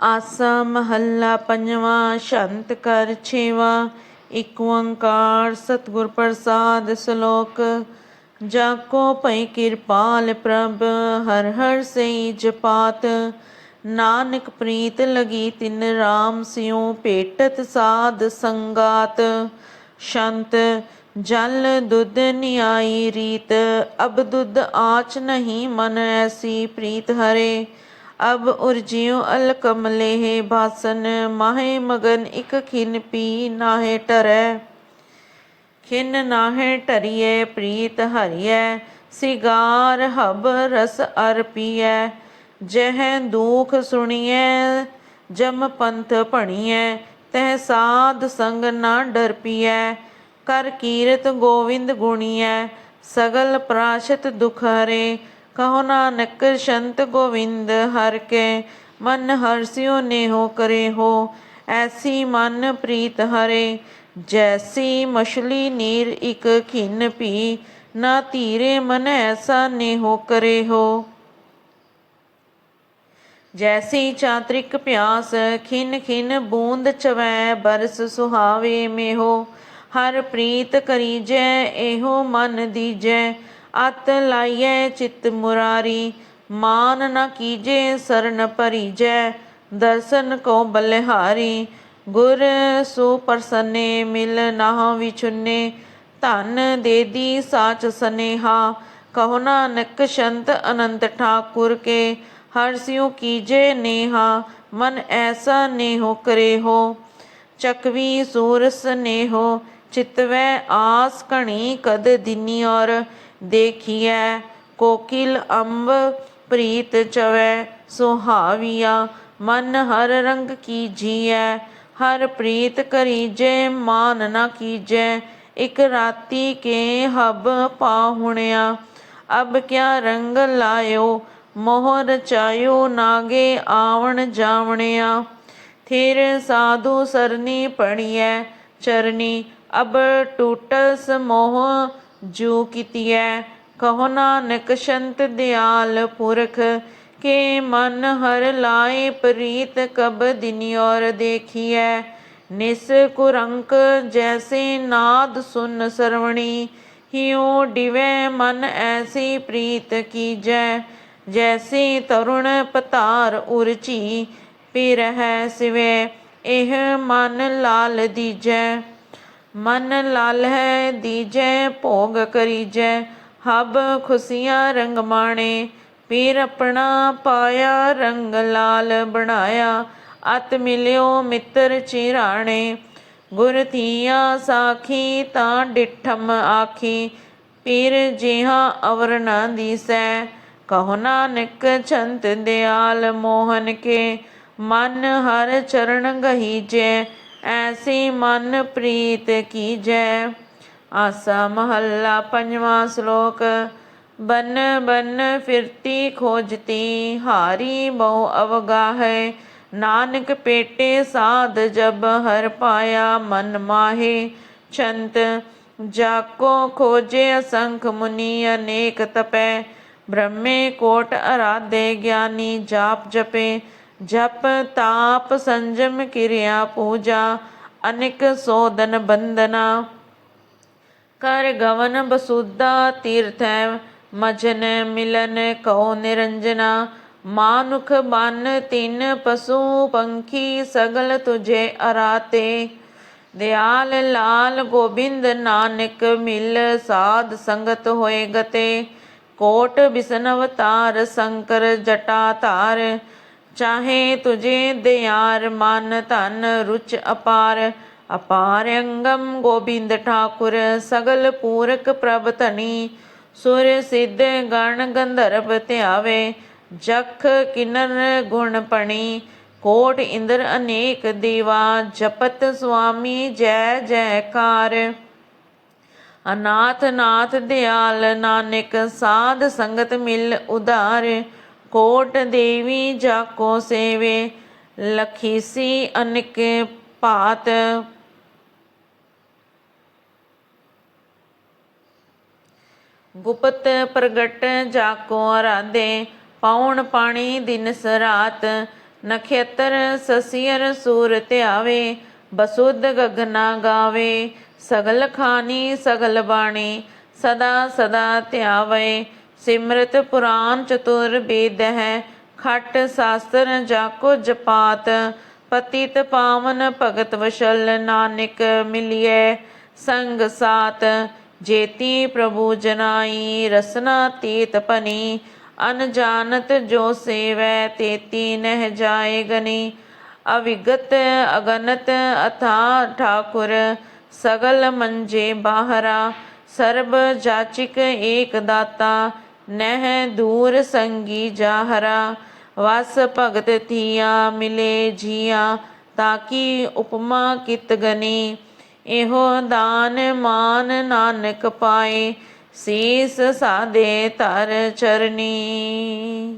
ਆਸਾ ਮਹੱਲਾ ਪੰਜਵਾਂ, ਸ਼ੰਤ ਕਰ ਛੇਵਾਂ, ਇਕ ਓੰਕਾਰ ਸਤਿਗੁਰ ਪ੍ਰਸਾਦ ਸ਼ਲੋਕ। ਜਾ ਕੋ ਭਈ ਕਿਰਪਾਲ ਪ੍ਰਭ, ਹਰ ਹਰ ਸਈ ਜਪਾਤ। ਨਾਨਕ ਪ੍ਰੀਤ ਲਗੀ ਤਿਨ ਰਾਮ ਸਿਉ, ਭੇਟਤ ਸਾਧ ਸੰਗਾਤ। ਸ਼ੰਤ, ਜਲ ਦੁੱਧ ਨਿਆਈ ਰੀਤ, ਅਬ ਦੁੱਧ ਆਚ ਨਹੀਂ ਮਨ ਐਸੀ ਪ੍ਰੀਤ ਹਰੇ। ਅਬ ਉਰਜਿਉ ਅਲ ਕਮਲੇ ਬਾਸਨ, ਮਾਹੇ ਮਗਨ ਇਕ ਖਿਨ ਪੀ ਨਾਹੇ ਟਰੈ। ਖਿਨ ਨਾਹੇ ਟਰੀਏ ਪ੍ਰੀਤ ਹਰੀਐ, ਸਿਗਾਰ ਹਬ ਰਸ ਅਰ ਪੀਐ। ਜਹ ਦੁਖ ਸੁਣੀਐ, ਜਮ ਪੰਥ ਭਣੀਐ, ਤਹ ਸਾਧ ਸੰਗ ਨਾ ਡਰ ਪੀਐ। ਕਰ ਕੀਰਤ ਗੋਵਿੰਦ ਗੁਣੀਐ, ਸਗਲ ਪ੍ਰਾਸ਼ਤ ਦੁਖ ਹਰੇ ਕਹੋ ਨਾਨਕ ਸ਼ੰਤ ਗੋਵਿੰਦ, ਹਰ ਕੇ ਮਨ ਹਰਸਿਓ ਨੇਹੋ ਕਰੇ ਹੋ ਐਸੀ ਮਨ ਪ੍ਰੀਤ ਹਰੇ, ਜੈਸੀ ਮਛਲੀ ਨੀਰ ਇਕ ਖਿਨ ਪੀ ਨਾ ਧੀਰੇ ਮਨ ਐਸਾ ਨੇਹੋ ਕਰੇ ਹੋ ਜੈਸੀ ਚਾਤ੍ਰਿਕ ਪਿਆਸ ਖਿਨ ਖਿਨ ਬੂੰਦ ਚਵੈ, ਬਰਸ ਸੁਹਾਵੇ ਮੇਹੋ, ਹਰ ਪ੍ਰੀਤ ਕਰੀਜੈ, ਇਹੋ ਮਨ ਦੀਜੈ ਅਤ ਲਾਈਐ ਚਿਤ ਮੁਰਾਰੀ, ਮਾਨ ਨ ਕੀਜੇ ਸਰਨ ਪਰੀਜੈ ਦਰਸ਼ਨ ਕੋ ਬਲਿਹਾਰੀ। ਗੁਰ ਸੁਪਰਸਨੇ ਮਿਲ ਨਾ ਵਿਚੁਨੇ ਧਨ ਦੇਦੀ ਸਾਚ ਸਨੇਹਾ। ਕਹੋ ਨਾਨਕ ਸ਼ੰਤ ਅਨੰਤ ਠਾਕੁਰ ਕੇ, ਹਰ ਸਿਉ ਕੀਜੇ ਨੇਹਾ, ਮਨ ਐਸਾ ਨੇਹੋ ਕਰੇ ਹੋ ਚਕਵੀ ਸੂਰਸ ਨੇਹੋ ਚਿਤਵੈ ਆਸ ਘਣੀ ਕਦ ਦਿਨੀ ਔਰ ਦੇਖੀਐ, ਕੋਕਿਲ ਅੰਬ ਪ੍ਰੀਤ ਚਵੈ, ਸੁਹਾਵੀਆ, ਮਨ ਹਰ ਰੰਗ ਕੀ ਜੀਐ, ਹਰ ਪ੍ਰੀਤ ਕਰੀਜੇ ਮਾਨ ਨਾ ਕੀਜੈ, ਇਕ ਰਾਤੀ ਕੇ ਹਬ ਪਾਹੁਣਿਆ, ਅਬ ਕਿਆ ਰੰਗ ਲਾਇਓ ਮੋਹ ਰਚਾਇਓ ਨਾਗੇ ਆਵਣ ਜਾਵਣਿਆ, ਥਿਰ ਸਾਧੂ ਸਰਨੀ ਪੜੀਐ, ਚਰਨੀ ਅਬ ਟੂਟਸ ਮੋਹ ਜੂ ਕੀਤੀਐ, ਕਹੋ ਨਾਨਕ ਸ਼ੰਤ ਦਿਆਲ ਪੁਰਖ, ਕੇ ਮਨ ਹਰ ਲਾਏ ਪ੍ਰੀਤ ਕਬ ਦਿਨੀ ਔਰ ਦੇਖੀਐ, ਨਿਸ ਕੁਰੰਕ ਜੈਸੇ ਨਾਦ ਸੁਨ ਸਰਵਣੀ, ਹਿਉ ਡਿਵੈ ਮਨ ਐਸੀ ਪ੍ਰੀਤ ਕੀਜੈ, ਜੈਸੀ ਤਰੁਣ ਪਤਾਰ ਉਰਚੀ, ਪਿਰਹਿ ਸਿਵੇ, ਇਹ ਮਨ ਲਾਲ ਦੀਜੈ। ਮਨ ਲਾਲ ਹੈ ਦੀਜੈ, ਭੋਗ ਕਰੀਜੈ। ਹਬ ਖੁਸ਼ੀਆਂ ਰੰਗ ਮਾਣੇ, ਪੀਰ ਆਪਣਾ ਪਾਇਆ ਰੰਗ ਲਾਲ ਬਣਾਇਆ। ਅਤ ਮਿਲਿਓ ਮਿੱਤਰ ਚਿਰਾਣੇ ਗੁਰ ਥੀਆ ਸਾਖੀ ਤਾਂ ਡਿਠਮ ਆਖੀ। ਪੀਰ ਜਿਹਾ ਅਵਰ ਨਾ ਦੀਸੈ, ਕਹੋ ਨਾਨਕ ਚੰਤ ਦਿਆਲ ਮੋਹਨ ਕੇ। ਮਨ ਹਰ ਚਰਨ ਗਹੀਜੈ ਐਸੀ ਮਨ ਪ੍ਰੀਤ ਕੀਜੈ ਆਸਾ ਮਹੱਲਾ ਪੰਜਵਾਂ ਸ਼ਲੋਕ। ਬਨ ਬਨ ਫਿਰਤੀ ਖੋਜਤੀ, ਹਾਰੀ ਬਹੁ ਅਵਗਾਹੈ। ਨਾਨਕ ਪੇਟੇ ਸਾਧ ਜਬ ਹਰ ਪਾਇਆ ਮਨ ਮਾਹੇ। ਛੰਤ ਜਾਕੋ ਖੋਜੇ ਅਸੰਖ ਮੁਨੀ ਅਨੇਕ ਤਪੈ। ਬ੍ਰਹਮੇ ਕੋਟ ਅਰਾਧੇ ਗਿਆਨੀ ਜਾਪ ਜਪੇ। ਜਪ ਤਾਪ ਸੰਜਮ ਕਿਰਿਆ ਪੂਜਾ, ਅਨਿਕ ਸੋਦਨ ਬੰਦਨਾ ਕਰ ਗਵਨ ਬਸੁੱਧਾ ਤੀਰਥੈ ਮਜਨ ਮਿਲਨ ਕਉ ਨਿਰੰਜਨਾ। ਮਾਨੁਖ ਬਨ ਤਿਨ ਪਸ਼ੂ ਪੰਖੀ ਸਗਲ ਤੁਝੇ ਅਰਾਤੇ। ਦਿਆਲ ਲਾਲ ਗੋਬਿੰਦ ਨਾਨਕ ਮਿਲ ਸਾਧ ਸੰਗਤ ਹੋਏ ਗਤੇ। ਕੋਟ ਬਿਸਨਵ ਤਾਰ ਸ਼ੰਕਰ ਜਟਾ ਧਾਰ ਚਾਹੇ ਤੁਝੇ ਦਿਆਰ ਮਨ ਧਨ ਰੁਚ ਅਪਾਰ ਅਪਾਰ ਅੰਗਮ ਗੋਬਿੰਦ ਠਾਕੁਰ, ਸਗਲ ਪੂਰਕ ਪ੍ਰਭ ਧਨੀ। ਸੁਰ ਸਿੱਧ ਗਣ ਗੰਧਰਵ ਧਿਆਵੇ, ਜਖ ਕਿਨਰ ਗੁਣ ਪਣੀ। ਕੋਟ ਇੰਦਰ ਅਨੇਕ ਦੀਵਾ, ਜਪਤ ਸੁਆਮੀ ਜੈ ਜੈਕਾਰ। ਅਨਾਥ ਨਾਥ ਦਿਆਲ ਨਾਨਕ, ਸਾਧ ਸੰਗਤ ਮਿਲ ਉਧਾਰ। ਕੋਟ ਦੇਵੀ ਜਾਕੋ ਸੇਵੇ ਲਖੀਸੀ ਅਨਿਕ ਭਾਤ। ਗੁਪਤ ਪ੍ਰਗਟ ਜਾਕੋ ਅਰਾਧੇ, ਪਾਉਣ ਪਾਣੀ ਦਿਨ ਸਰਾਤ ਨਖੇਤਰ ਸਸੀਰ ਸੂਰ ਧਿਆਵੇ, ਬਸੁੱਧ ਗਗਨਾ ਗਾਵੇ। ਸਗਲ ਖਾਨੀ ਸਗਲ ਬਾਣੀ, ਸਦਾ ਸਦਾ ਧਿਆਵੇ। ਸਿਮਰਤ ਪੁਰਾਨ ਚਤੁਰ ਬੇਦ ਹੈ ਖਟ ਸ਼ਾਸਤਰ ਜਾਕੋ ਜਪਾਤ, ਪਤਿਤ ਪਾਵਨ ਭਗਤ ਵਸ਼ਲ ਨਾਨਕ ਮਿਲਿਐ, ਸੰਗ ਸਾਤ, ਜੇਤੀ ਪ੍ਰਭੂ ਜਨਾਈ, ਰਸਨਾ ਤੀਤ ਪਨੀ ਅਨਜਾਨਤ ਜੋ ਸੇਵੈ ਤੇਤੀ ਨਹਿ ਜਾਏ ਗਨੀ, ਅਵਿਗਤ ਅਗਨਤ ਅਥਾ ਠਾਕੁਰ, ਸਗਲ ਮੰਜੇ ਬਾਹਰਾ, ਸਰਬ ਜਾਚਿਕ ਏਕ ਦਾਤਾ ਨਹਿ ਦੂਰ ਸੰਗੀ ਜਾਹਰਾ, ਵਸ ਭਗਤ ਥੀਆ ਮਿਲੇ ਜੀਆ ਤਾਕੀ ਉਪਮਾ ਕਿਤ ਗਨੀ? ਇਹੋ ਦਾਨ ਮਾਨ ਨਾਨਕ ਪਾਏ, ਸੀਸ ਸਾਦੇ ਤਰ ਚਰਨੀ।